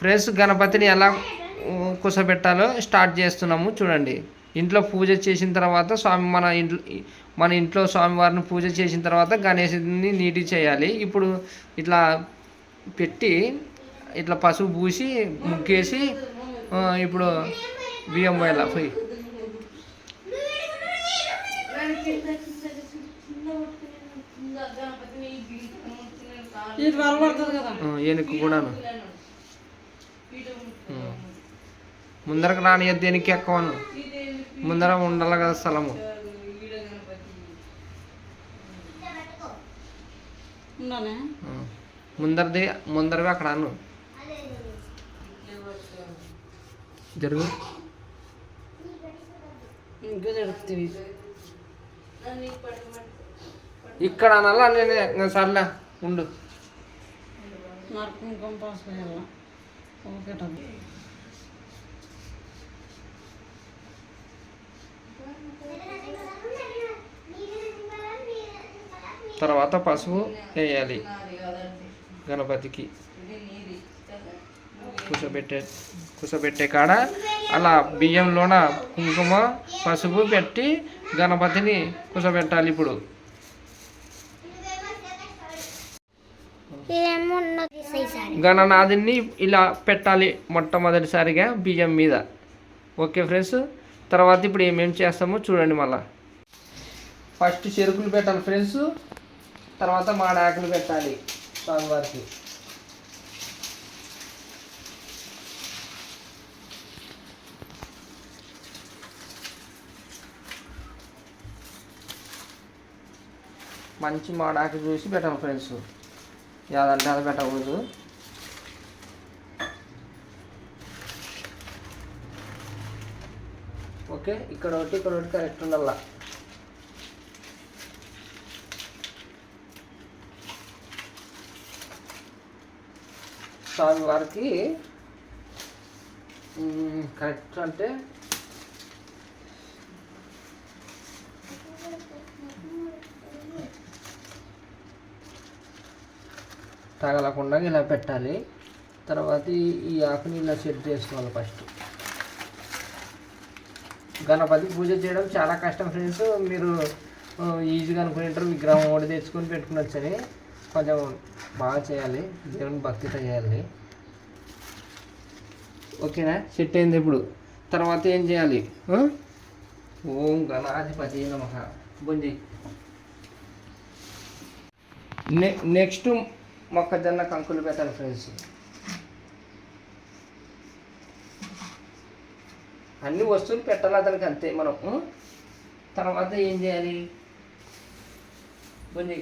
Friends గణపతిని ఎలా కూసబెట్టాలో start చేస్తున్నాము చూడండి. ఇంట్లో పూజ చేసిన తర్వాత స్వామి మన ఇంట్లో మన ఇంట్లో స్వామివారిని పూజ చేసిన తర్వాత గణేశుని నీటి చేయాలి. ఇప్పుడు ఇట్లా పెట్టి ఇట్లా పసుపు పూసి ముగ్గేసి ఇప్పుడు బియ్యం పోయాల? పోయి. ఏనుకు కూడాను. ముందరకు రానియద్దు దేనికి ఎక్కువను? ముందర ఉండాలి కదా స్థలము. ముందరది ముందరవి అక్కడ అను. జరుగు. ఇక్కడ అనాలా? నేను సర్లే ఉండు. ఓకే వెళ్ళా తర్వాత పసుపు వేయాలి. గణపతికి. కూసబెట్టే కూసబెట్టే కాడ అలా బియ్యంలోన కుంకుమ పసుపు పెట్టి గణపతిని కూసబెట్టాలి ఇప్పుడు. గణనాథుని ఇలా పెట్టాలి మొట్టమొదటిసారిగా బియ్యం మీద. Okay friends? తర్వాత ఇప్పుడు ఏమేమి చేస్తామో చూడండి మళ్ళా. ఫస్ట్ చెరుకులు పెట్టాలి ఫ్రెండ్స్. తర్వాత మాడాకులు పెట్టాలి స్వామివారికి. మంచి మాడాకు చూసి పెట్టాలి ఫ్రెండ్స్. యాదంటే అది పెట్టకూడదు. ఓకే? ఇక్కడ ఒకటి ఇక్కడ ఒకటి కరెక్ట్ ఉండాల? స్వామి వారికి కరెక్ట్ అంటే తగలకుండా ఇలా పెట్టాలి. తర్వాత ఈ- ఈ ఆకుని ఇలా సెట్ చేసుకోవాలి ఫస్ట్. గణపతి పూజ చేయడం చాలా కష్టం ఫ్రెండ్స్. మీరు ఈజీగా అనుకుంటారు విగ్రహం ఒకటి తెచ్చుకొని పెట్టుకునొచ్చని కొంచెం బాగా చేయాలి. దేవుని భక్తితో చేయాలి. ఓకేనా? సెట్ అయింది ఇప్పుడు. తర్వాత ఏం చేయాలి? ఓం గణాధిపతి నమ. బుంజి నె నెక్స్ట్ మొక్కజొన్న కంకులు పెట్టాలి ఫ్రెండ్స్. అన్ని వస్తువులు పెట్టాలి అతనికి అంతే. మనం తర్వాత ఏం చేయాలి? కొన్ని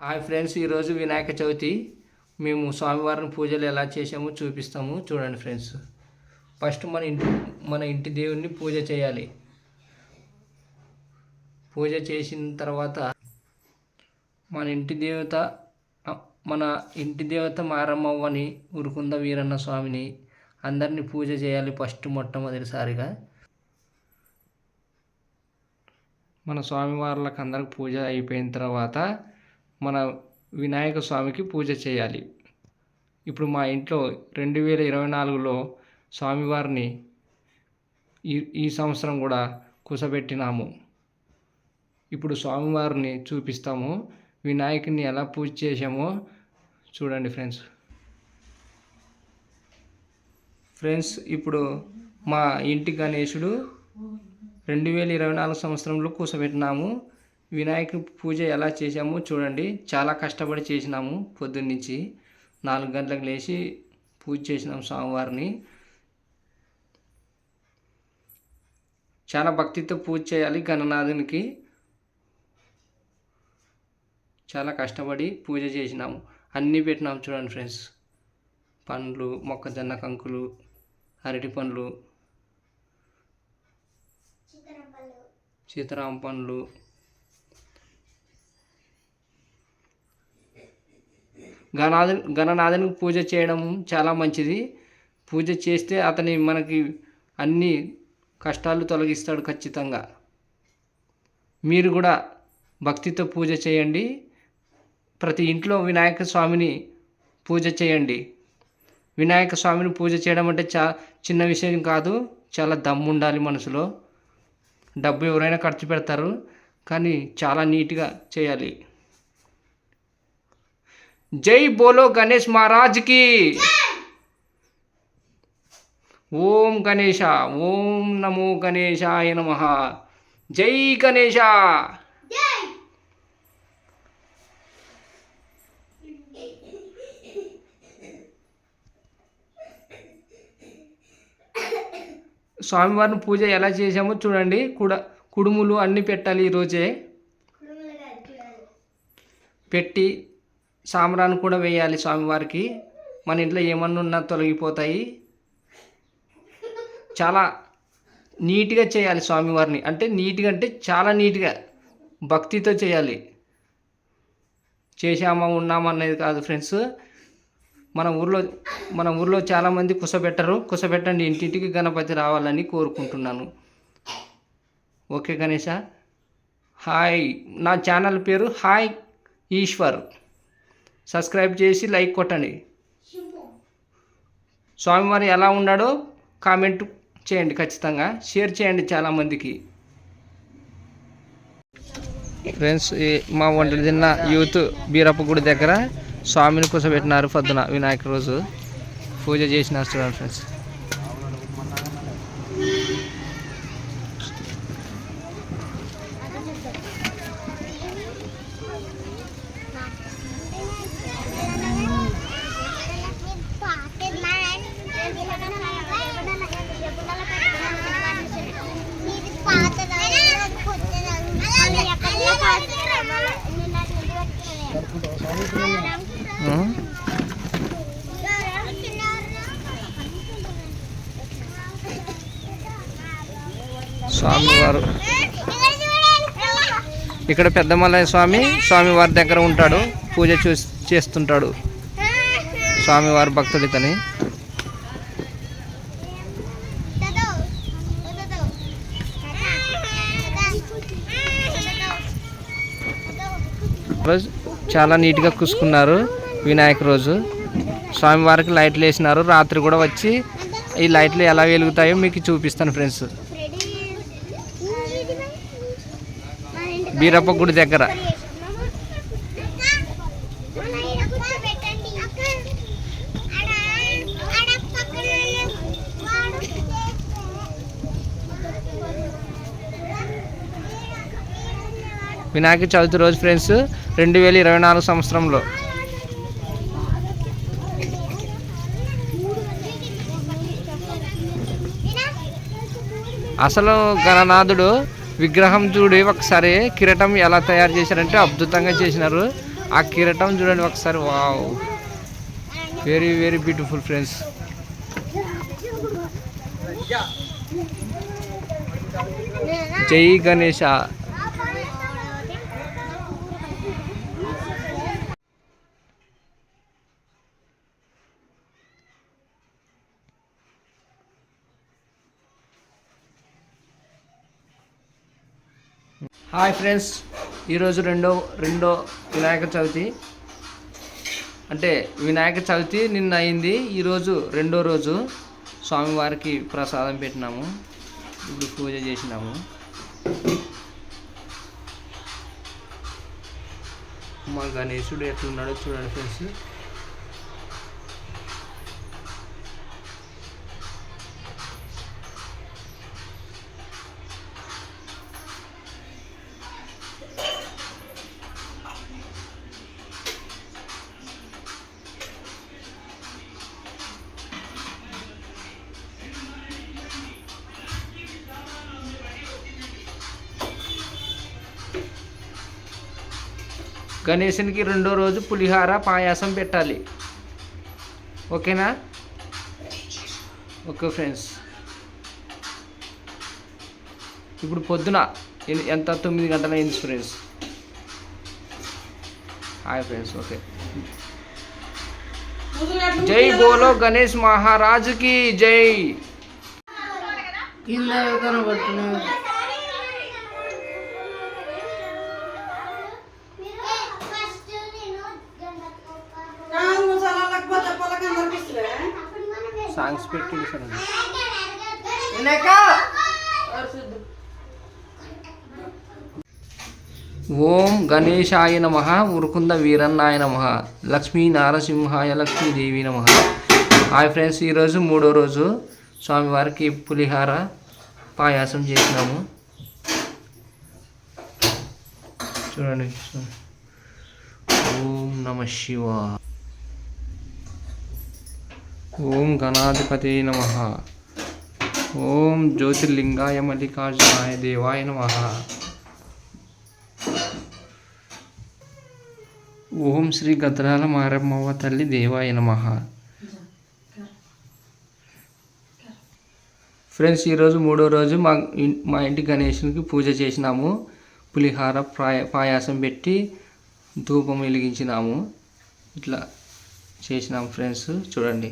హాయ్ ఫ్రెండ్స్ ఈరోజు వినాయక చవితి. మేము స్వామివారిని పూజలు ఎలా చేసామో చూపిస్తాము. చూడండి ఫ్రెండ్స్. ఫస్ట్ మన ఇంటి మన ఇంటి దేవుణ్ణి పూజ చేయాలి. పూజ చేసిన తర్వాత మన ఇంటి దేవత మన ఇంటి దేవత మారమ్మవ్వని ఉరుకుంద వీరన్న స్వామిని అందరినీ పూజ చేయాలి ఫస్ట్ మొట్టమొదటిసారిగా. మన స్వామివార్లకు అందరికి పూజ అయిపోయిన తర్వాత మన వినాయక స్వామికి పూజ చేయాలి. ఇప్పుడు మా ఇంట్లో రెండు వేల ఇరవై నాలుగులో స్వామివారిని ఈ ఈ సంవత్సరం కూడా కుసబెట్టినాము. ఇప్పుడు స్వామివారిని చూపిస్తాము. వినాయకుని ఎలా పూజ చేసామో చూడండి ఫ్రెండ్స్. ఫ్రెండ్స్ ఇప్పుడు మా ఇంటి గణేశుడు రెండు వేల ఇరవై నాలుగు సంవత్సరంలో కూసబెట్టినాము. వినాయకుడి పూజ ఎలా చేసామో చూడండి. చాలా కష్టపడి చేసినాము పొద్దున్నుంచి. నాలుగు గంటలకు లేచి పూజ చేసినాం స్వామివారిని. చాలా భక్తితో పూజ చేయాలి గణనాథునికి. చాలా కష్టపడి పూజ చేసినాము. అన్నీ పెట్టినాము చూడండి ఫ్రెండ్స్. పండ్లు మొక్కజొన్న కంకులు అరటి పండ్లు సీతారామ పండ్లు గణనాథు గణనాథునికి పూజ చేయడం చాలా మంచిది. పూజ చేస్తే అతని మనకి అన్ని కష్టాలు తొలగిస్తాడు ఖచ్చితంగా. మీరు కూడా భక్తితో పూజ చేయండి. ప్రతి ఇంట్లో వినాయక స్వామిని పూజ చేయండి. వినాయక స్వామిని పూజ చేయడం అంటే చా చిన్న విషయం కాదు చాలా దమ్ము ఉండాలి మనసులో. డబ్బు ఎవరైనా ఖర్చు పెడతారు కానీ చాలా నీట్గా చేయాలి. జై బోలో గణేష్ మహారాజ్కి! ఓం గణేష ఓం నమో గణేశాయ నమ. జై గణేశ స్వామివారిని పూజ ఎలా చేసామో చూడండి. కుడ కుడుములు అన్నీ పెట్టాలి ఈరోజే పెట్టి సాంబ్రాన్ని కూడా వేయాలి స్వామివారికి. మన ఇంట్లో ఏమన్నా ఉన్నా తొలగిపోతాయి. చాలా నీట్గా చేయాలి స్వామివారిని. అంటే నీట్గా అంటే చాలా నీట్గా భక్తితో చేయాలి. చేసామా ఉన్నామా అనేది కాదు ఫ్రెండ్స్. మన ఊర్లో మన ఊర్లో చాలామంది కుసబెట్టరు. కుసబెట్టండి ఇంటింటికి గణపతి రావాలని కోరుకుంటున్నాను. ఓకే గణేష హాయ్ నా ఛానల్ పేరు హాయ్ ఈశ్వర్. సబ్స్క్రైబ్ చేసి లైక్ కొట్టండి. స్వామివారు ఎలా ఉన్నాడో కామెంట్ చేయండి ఖచ్చితంగా. షేర్ చేయండి చాలామందికి. ఫ్రెండ్స్ మా ఒంటరి తిన్న యూత్ బీరప్ప గుడి దగ్గర స్వామిని కూర్చోబెట్టినారు పొద్దున వినాయక రోజు. పూజ చేసినారు చూడండి ఫ్రెండ్స్. ఇక్కడ పెద్దమల్లయ్య స్వామి స్వామివారి దగ్గర ఉంటాడు. పూజ చూ చేస్తుంటాడు. స్వామివారి భక్తుడితని రోజు చాలా నీట్గా కూసుకున్నారు వినాయక రోజు. స్వామివారికి లైట్లు వేసినారు. రాత్రి కూడా వచ్చి ఈ లైట్లు ఎలా వెలుగుతాయో మీకు చూపిస్తాను ఫ్రెండ్స్. బీరప్ప గుడి దగ్గర. వినాయక చవితి రోజు ఫ్రెండ్స్ రెండు వేల ఇరవై నాలుగు సంవత్సరంలో. అసలు గణనాథుడు విగ్రహం చూడి ఒకసారి. కిరటం ఎలా తయారు చేశారంటే అద్భుతంగా చేసినారు. ఆ కిరటం చూడండి ఒకసారి. Wow. Very very beautiful friends జై గణేష. హాయ్ ఫ్రెండ్స్ ఈరోజు రెండో రెండో వినాయక చవితి. అంటే వినాయక చవితి నిన్న అయింది ఈరోజు రెండో రోజు స్వామివారికి ప్రసాదం పెట్టినాము ఇప్పుడు పూజ చేసినాము. మా గణేశుడు ఎట్లున్నాడో చూడండి ఫ్రెండ్స్. గణేశునికి రెండో రోజు పులిహార పాయాసం పెట్టాలి. ఓకేనా? Okay friends. ఇప్పుడు పొద్దున ఎంత? తొమ్మిది గంటల అయింది ఫ్రెండ్స్. Hi friends okay. జై బోలో గణేష్ మహారాజుకి జై. కింద సాంగ్స్ పెట్టి సార్ ఓం గణేశాయ నమ ఉరుకుంద వీరన్నాయ నమ లక్ష్మీ నారసింహాయ లక్ష్మీదేవి నమ. హాయ్ ఫ్రెండ్స్ ఈరోజు మూడో రోజు స్వామివారికి పులిహార పాయాసం చేసినాము. చూడండి ఓం నమ శివ ఓం గణాధిపతి నమ. ఓం జ్యోతిర్లింగాయ మల్లికార్జునాయ దేవాయ నమ. ఓం శ్రీ గద్రాల మారమ్మవ్వ తల్లి దేవాయ నమ. ఫ్రెండ్స్ ఈరోజు మూడో రోజు మా మా ఇంటి గణేషునికి పూజ చేసినాము. పులిహార ప్రాయ పాయాసం పెట్టి ధూపం వెలిగించినాము. ఇట్లా చేసినాము ఫ్రెండ్స్. చూడండి.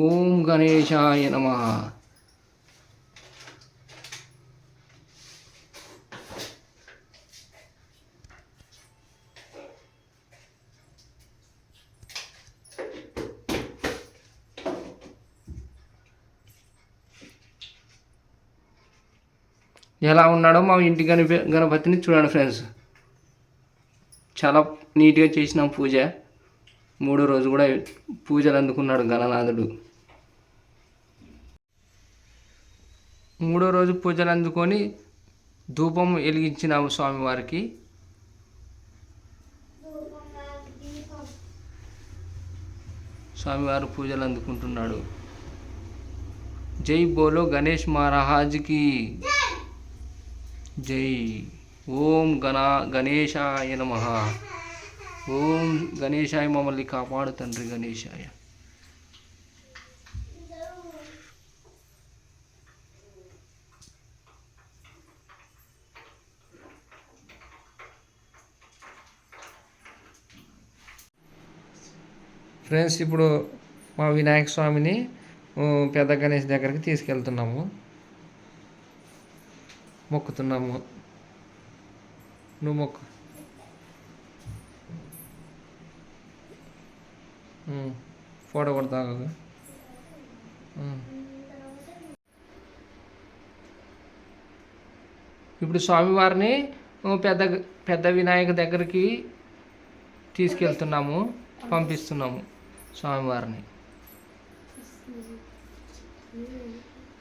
ఓం గణేశాయ నమ. ఎలా ఉన్నాడో మా ఇంటి గణప గణపతిని చూడండి ఫ్రెండ్స్. చాలా నీట్గా చేసినాం పూజ. మూడో రోజు కూడా పూజలు అందుకున్నాడు గణనాథుడు. మూడో రోజు పూజలు అందుకొని ధూపం వెలిగించినాము స్వామివారికి. స్వామివారు పూజలు అందుకుంటున్నాడు. జై బోలో గణేష్ మహారాజ్కి. జై. ఓం గణ గణేశాయ నమ. ఓం గణేశాయ మమ్మల్ని కాపాడు తండ్రి గణేశాయ. ఫ్రెండ్స్ ఇప్పుడు మా వినాయక స్వామిని పెద్ద గణేష్ దగ్గరికి తీసుకెళ్తున్నాము. మొక్కుతున్నాము. నువ్వు మొక్కు. ఫోటో కొడతా ఆగు. ఇప్పుడు స్వామివారిని పెద్ద పెద్ద వినాయక దగ్గరికి తీసుకెళ్తున్నాము పంపిస్తున్నాము స్వామివారిని.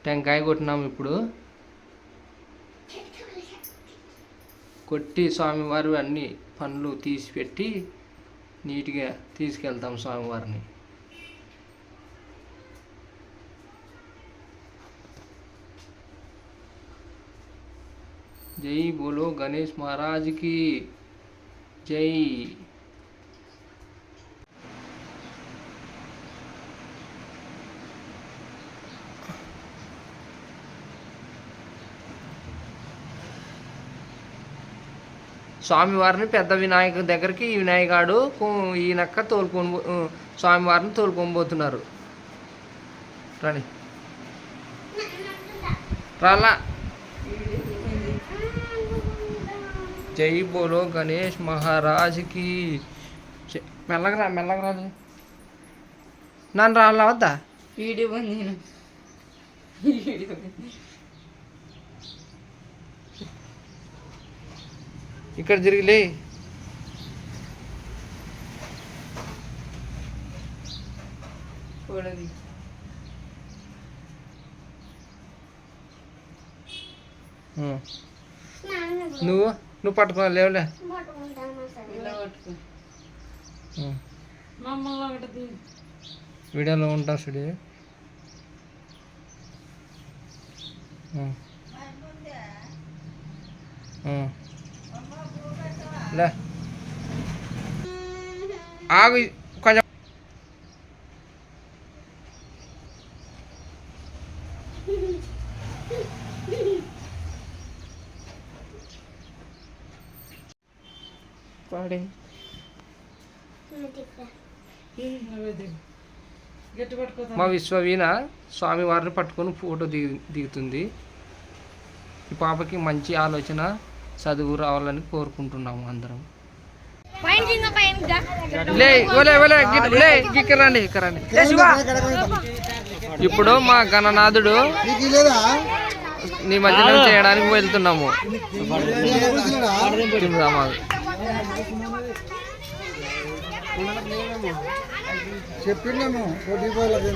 టెంకాయ కొట్టినాము ఇప్పుడు. కొట్టి స్వామివారు అన్ని పనులు తీసిపెట్టి నీట్గా తీసుకెళ్తాం స్వామివారిని. జై బోలో గణేష్ మహారాజ్కి జై. స్వామివారిని పెద్ద వినాయక దగ్గరికి ఈ వినాయకుడు ఈయనక్క తోలుకొని పో- స్వామివారిని తోలుకొని పోతున్నారు రండి రాలా. జై బోలో గణేష్ మహారాజ్కి మెల్లగరా మెల్లగా మెల్లగా నన్ను రాలా వద్దా? వీడియో ఇక్కడ తిరిగిలే ఆ. నువ్వు? నువ్వు పట్టుకో లేవులే. వీడియోలో ఉంటా స్టడీ లే ఆగు కొంచెం. పాడే. మా విశ్వవీణ స్వామి వారిని పట్టుకొని ఫోటో దిగు దిగుతుంది. ఈ పాపకి మంచి ఆలోచన. చదువు రావాలని కోరుకుంటున్నాము అందరం! ఇప్పుడు మా గణనాథుడు నిమజ్జనం చేయడానికి వెళ్తున్నాము. చెప్పినాము పోటీ పోలేదు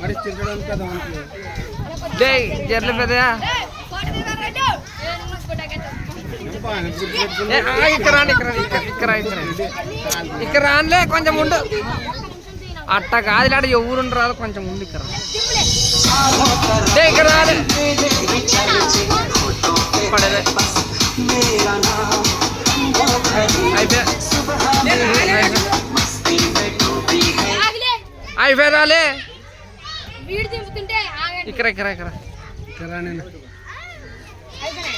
మరి తిరగడం కదా లే జర్ల ఇక్కడ రానిలే కొంచెం ఉండు. అట్ట కాదు ఆడ ఎవరు రాదు కొంచెం ఉండి ఇక్కడ ఇక్కడ పడేదే. అయిపోయా. అయిపోయారాలే ఇక్కడ ఇక్కడ ఇక్కడ. ఇక్కడ నేను. అయిపోయినా